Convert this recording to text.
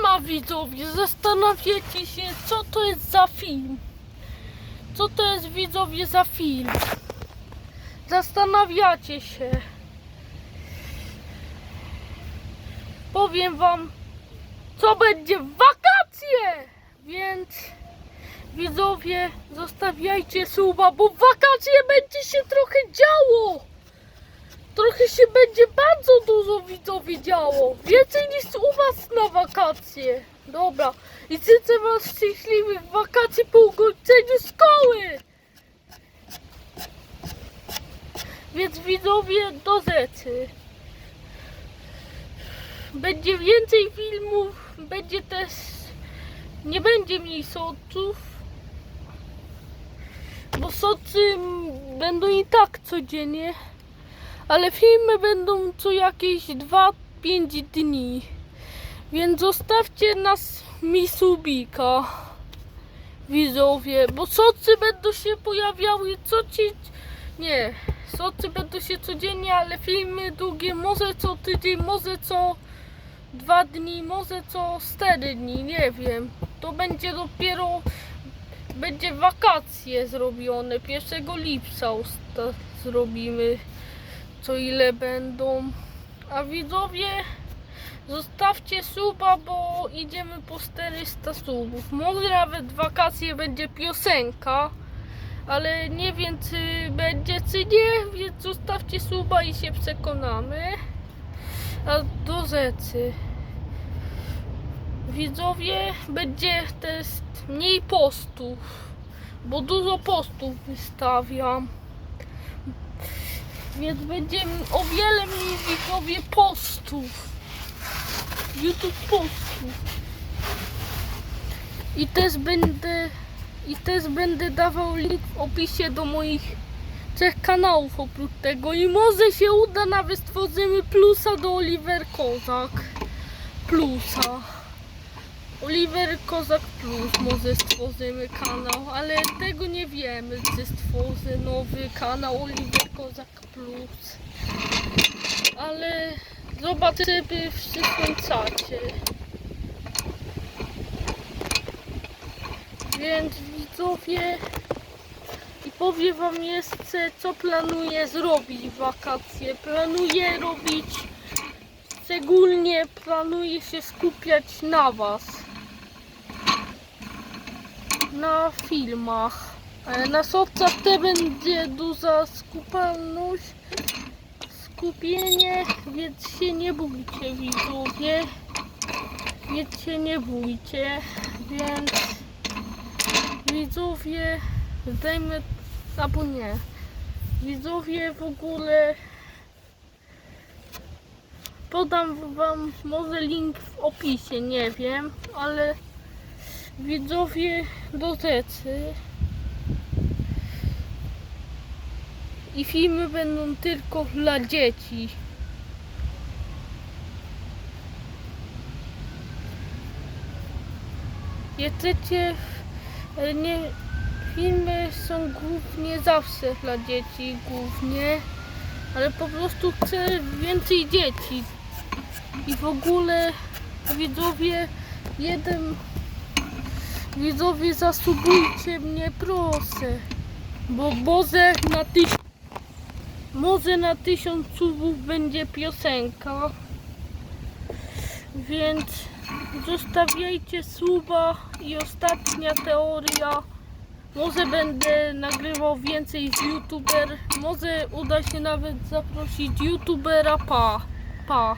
Siema widzowie, zastanawiacie się co to jest za film. Co to jest widzowie za film? Zastanawiacie się. Powiem wam co będzie w wakacje! Więc widzowie zostawiajcie suba, bo w wakacje będzie się trochę działo. Trochę się będzie bardzo dużo widzowie działo. Więcej niż u was na wakacje. Dobra. I życzę was szczęśliwych wakacji po ukończeniu szkoły. Więc widzowie do rzeczy. Będzie więcej filmów, będzie też... Nie będzie mniej soców. Bo socy będą i tak codziennie ale filmy będą co jakieś 2-5 dni. Więc zostawcie nas mi subika, widzowie, bo socy będą się pojawiały co ci... Nie, socy będą się codziennie, ale filmy długie, może co tydzień, może co dwa dni, może co 4 dni, nie wiem. To będzie dopiero, będzie wakacje zrobione, 1 lipca zrobimy co ile będą. A widzowie, zostawcie suba, bo idziemy po 400 subów. Może nawet w wakacje będzie piosenka, ale nie wiem czy będzie czy nie, więc zostawcie suba i się przekonamy. A do rzeczy. Widzowie, będzie też mniej postów, bo dużo postów wystawiam. Więc będzie o wiele mniej widzowie postów. YouTube postów. I też będę i też będę dawał link w opisie do moich trzech kanałów oprócz tego. I może się uda nawet stworzymy plusa do Oliver Kozak. Plusa. Oliver Kozak Plus może stworzymy kanał, ale tego nie wiemy, czy stworzy nowy kanał Oliver Kozak Plus. Ale zobaczymy w przyszłym czacie. Więc widzowie i powiem wam jeszcze co planuję zrobić w wakacje. Planuję robić szczególnie planuję się skupiać na was na filmach. E, Na socach te będzie duża skupalność, skupienie, więc się nie bójcie widzowie. Więc się nie bójcie, więc widzowie dajmy, albo nie. Widzowie w ogóle podam wam może link w opisie, nie wiem, ale widzowie do rzeczy. I filmy będą tylko dla dzieci. Jesteście, e, nie, filmy są głównie zawsze dla dzieci, głównie, ale po prostu chcę więcej dzieci. I w ogóle widzowie, jeden Widzowie, zasubujcie mnie, proszę. Bo może na tyś... Może na tysiąc subów będzie piosenka. Więc zostawiajcie suba i ostatnia teoria. Może będę nagrywał więcej z youtuber. Może uda się nawet zaprosić youtubera pa. Pa.